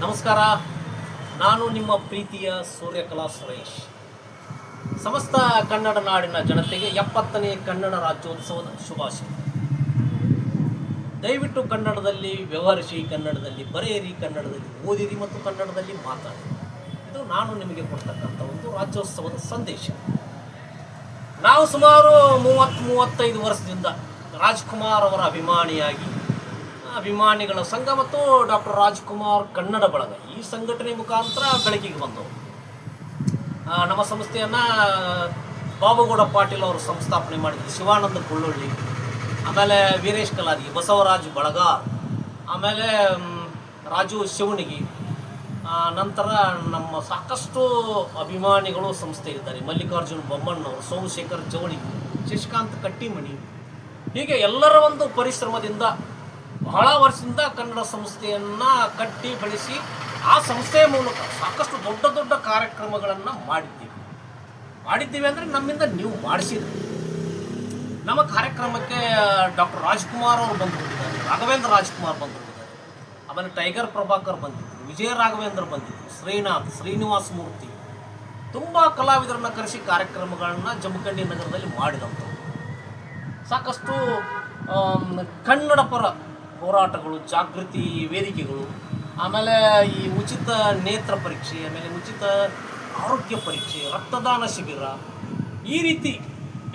ನಮಸ್ಕಾರ. ನಾನು ನಿಮ್ಮ ಪ್ರೀತಿಯ ಸೂರ್ಯಕಲಾ ಸುರೇಶ್. ಸಮಸ್ತ ಕನ್ನಡ ನಾಡಿನ ಜನತೆಗೆ ಎಪ್ಪತ್ತನೇ ಕನ್ನಡ ರಾಜ್ಯೋತ್ಸವದ ಶುಭಾಶಯ. ದಯವಿಟ್ಟು ಕನ್ನಡದಲ್ಲಿ ವ್ಯವಹರಿಸಿ, ಕನ್ನಡದಲ್ಲಿ ಬರೆಯಿರಿ, ಕನ್ನಡದಲ್ಲಿ ಓದಿರಿ ಮತ್ತು ಕನ್ನಡದಲ್ಲಿ ಮಾತಾಡಿ. ಇದು ನಾನು ನಿಮಗೆ ಕೊಡ್ತಕ್ಕಂಥ ಒಂದು ರಾಜ್ಯೋತ್ಸವದ ಸಂದೇಶ. ನಾವು ಸುಮಾರು ಮೂವತ್ತು ಮೂವತ್ತೈದು ವರ್ಷದಿಂದ ರಾಜ್ಕುಮಾರ್ ಅವರ ಅಭಿಮಾನಿಯಾಗಿ ಅಭಿಮಾನಿಗಳ ಸಂಘ ಮತ್ತು ಡಾಕ್ಟರ್ ರಾಜ್ಕುಮಾರ್ ಕನ್ನಡ ಬಳಗ. ಈ ಸಂಘಟನೆ ಮುಖಾಂತರ ಬೆಳಕಿಗೆ ಬಂದವು ನಮ್ಮ ಸಂಸ್ಥೆಯನ್ನು, ಬಾಬುಗೌಡ ಪಾಟೀಲ್ ಅವರು ಸಂಸ್ಥಾಪನೆ ಮಾಡಿದ್ರು. ಶಿವಾನಂದ ಕೊಳ್ಳೊಳ್ಳಿ, ಆಮೇಲೆ ವೀರೇಶ್ ಕಲಾದಿ, ಬಸವರಾಜ್ ಬಳಗ, ಆಮೇಲೆ ರಾಜು ಶಿವಣಿಗಿ ನಂತರ ನಮ್ಮ ಸಾಕಷ್ಟು ಅಭಿಮಾನಿಗಳು ಸಂಸ್ಥೆ ಇದ್ದಾರೆ. ಮಲ್ಲಿಕಾರ್ಜುನ್ ಬೊಮ್ಮಣ್ಣವರು ಸೋಮಶೇಖರ್ ಜವಳಿ, ಶಶಿಕಾಂತ್ ಕಟ್ಟಿಮಣಿ. ಹೀಗೆ ಎಲ್ಲರ ಒಂದು ಪರಿಶ್ರಮದಿಂದ ಬಹಳ ವರ್ಷದಿಂದ ಕನ್ನಡ ಸಂಸ್ಥೆಯನ್ನು ಕಟ್ಟಿ ಬೆಳೆಸಿ ಆ ಸಂಸ್ಥೆಯ ಮೂಲಕ ಸಾಕಷ್ಟು ದೊಡ್ಡ ದೊಡ್ಡ ಕಾರ್ಯಕ್ರಮಗಳನ್ನು ಮಾಡಿದ್ದೀವಿ. ಮಾಡಿದ್ದೀವಿ ಅಂದರೆ ನಮ್ಮಿಂದ ನೀವು ಮಾಡಿಸಿದ್ರಿ ನಮ್ಮ ಕಾರ್ಯಕ್ರಮಕ್ಕೆ ಡಾಕ್ಟರ್ ರಾಜ್ಕುಮಾರ್ ಅವರು ಬಂದು ಹೋಗಿದ್ದಾರೆ ರಾಘವೇಂದ್ರ ರಾಜ್ಕುಮಾರ್ ಬಂದು ಹೋಗಿದ್ದಾರೆ ಆಮೇಲೆ ಟೈಗರ್ ಪ್ರಭಾಕರ್ ಬಂದಿದ್ದರು ವಿಜಯ ರಾಘವೇಂದ್ರ ಬಂದಿದ್ದರು ಶ್ರೀನಾಥ್, ಶ್ರೀನಿವಾಸ ಮೂರ್ತಿ. ತುಂಬ ಕಲಾವಿದರನ್ನು ಕರೆಸಿ ಕಾರ್ಯಕ್ರಮಗಳನ್ನು ಜಮಖಂಡಿ ನಗರದಲ್ಲಿ ಮಾಡಿದಂಥವು ಸಾಕಷ್ಟು ಕನ್ನಡ ಪರ ಹೋರಾಟಗಳು, ಜಾಗೃತಿ ವೇದಿಕೆಗಳು, ಆಮೇಲೆ ಈ ಉಚಿತ ನೇತ್ರ ಪರೀಕ್ಷೆ, ಆಮೇಲೆ ಉಚಿತ ಆರೋಗ್ಯ ಪರೀಕ್ಷೆ, ರಕ್ತದಾನ ಶಿಬಿರ, ಈ ರೀತಿ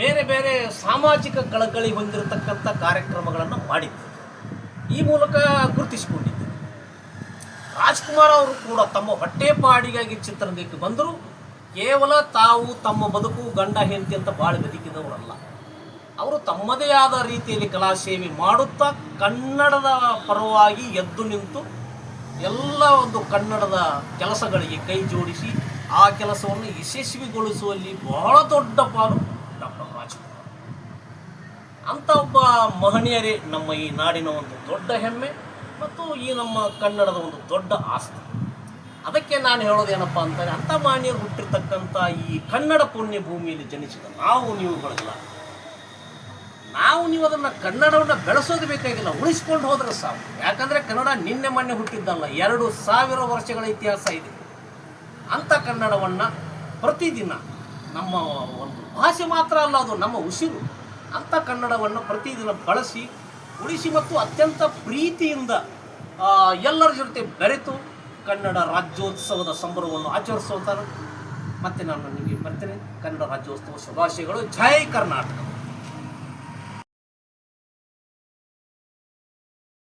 ಬೇರೆ ಬೇರೆ ಸಾಮಾಜಿಕ ಕಳಕಳಿ ಹೊಂದಿರತಕ್ಕಂಥ ಕಾರ್ಯಕ್ರಮಗಳನ್ನು ಮಾಡಿದ್ದೆ. ಈ ಮೂಲಕ ಗುರುತಿಸಿಕೊಂಡಿದ್ದೆ. ರಾಜ್ಕುಮಾರ್ ಅವರು ಕೂಡ ತಮ್ಮ ಹೊಟ್ಟೆಪಾಡಿಗಾಗಿ ಚಿತ್ರರಂಗಕ್ಕೆ ಬಂದರು ಕೇವಲ ತಾವು ತಮ್ಮ ಬದುಕು ಗಂಡ, ಹೆಂಡತಿ ಅಂತ ಬಾಳಿ ಬದುಕಿದವರಲ್ಲ. ಅವರು ತಮ್ಮದೇ ಆದ ರೀತಿಯಲ್ಲಿ ಕಲಾ ಸೇವೆ ಮಾಡುತ್ತಾ ಕನ್ನಡದ ಪರವಾಗಿ ಎದ್ದು ನಿಂತು ಎಲ್ಲ ಒಂದು ಕನ್ನಡದ ಕೆಲಸಗಳಿಗೆ ಕೈ ಜೋಡಿಸಿ ಆ ಕೆಲಸವನ್ನು ಯಶಸ್ವಿಗೊಳಿಸುವಲ್ಲಿ ಬಹಳ ದೊಡ್ಡ ಪಾಲು ಡಾಕ್ಟರ್ ರಾಜ್ಕುಮಾರ್. ಅಂಥ ಒಬ್ಬ ಮಹನೀಯರೇ ನಮ್ಮ ಈ ನಾಡಿನ ಒಂದು ದೊಡ್ಡ ಹೆಮ್ಮೆ ಮತ್ತು ಈ ನಮ್ಮ ಕನ್ನಡದ ಒಂದು ದೊಡ್ಡ ಆಸ್ತಿ. ಅದಕ್ಕೆ ನಾನು ಹೇಳೋದೇನಪ್ಪ ಅಂತಾರೆ ಅಂಥ ಮಹನೀಯರು ಹುಟ್ಟಿರ್ತಕ್ಕಂಥ ಈ ಕನ್ನಡ ಪುಣ್ಯ ಭೂಮಿಯಲ್ಲಿ ಜನಿಸಿದ ನಾವು ನೀವುಗಳೆಲ್ಲ. ನಾವು ನೀವು ಅದನ್ನು ಕನ್ನಡವನ್ನು ಬೆಳೆಸೋದು ಬೇಕಾಗಿಲ್ಲ, ಉಳಿಸ್ಕೊಂಡು ಹೋದ್ರೆ ಸಾಕು. ಯಾಕಂದರೆ ಕನ್ನಡ ನಿನ್ನೆ ಮೊನ್ನೆ ಹುಟ್ಟಿದ್ದಲ್ಲ, ಎರಡು ಸಾವಿರ ವರ್ಷಗಳ ಇತಿಹಾಸ ಇದೆ. ಅಂಥ ಕನ್ನಡವನ್ನು ಪ್ರತಿದಿನ ನಮ್ಮ ಒಂದು ಭಾಷೆ ಮಾತ್ರ ಅಲ್ಲ, ಅದು ನಮ್ಮ ಉಸಿರು. ಅಂಥ ಕನ್ನಡವನ್ನು ಪ್ರತಿದಿನ ಬಳಸಿ, ಉಳಿಸಿ ಮತ್ತು ಅತ್ಯಂತ ಪ್ರೀತಿಯಿಂದ ಎಲ್ಲರ ಜೊತೆ ಬೆರೆತು ಕನ್ನಡ ರಾಜ್ಯೋತ್ಸವದ ಸಂಭ್ರಮವನ್ನು ಆಚರಿಸುವಂತ ಮತ್ತೆ ನಾನು ನಿಮಗೆ ಬರ್ತೇನೆ. ಕನ್ನಡ ರಾಜ್ಯೋತ್ಸವ ಶುಭಾಶಯಗಳು. ಜೈ ಕರ್ನಾಟಕ.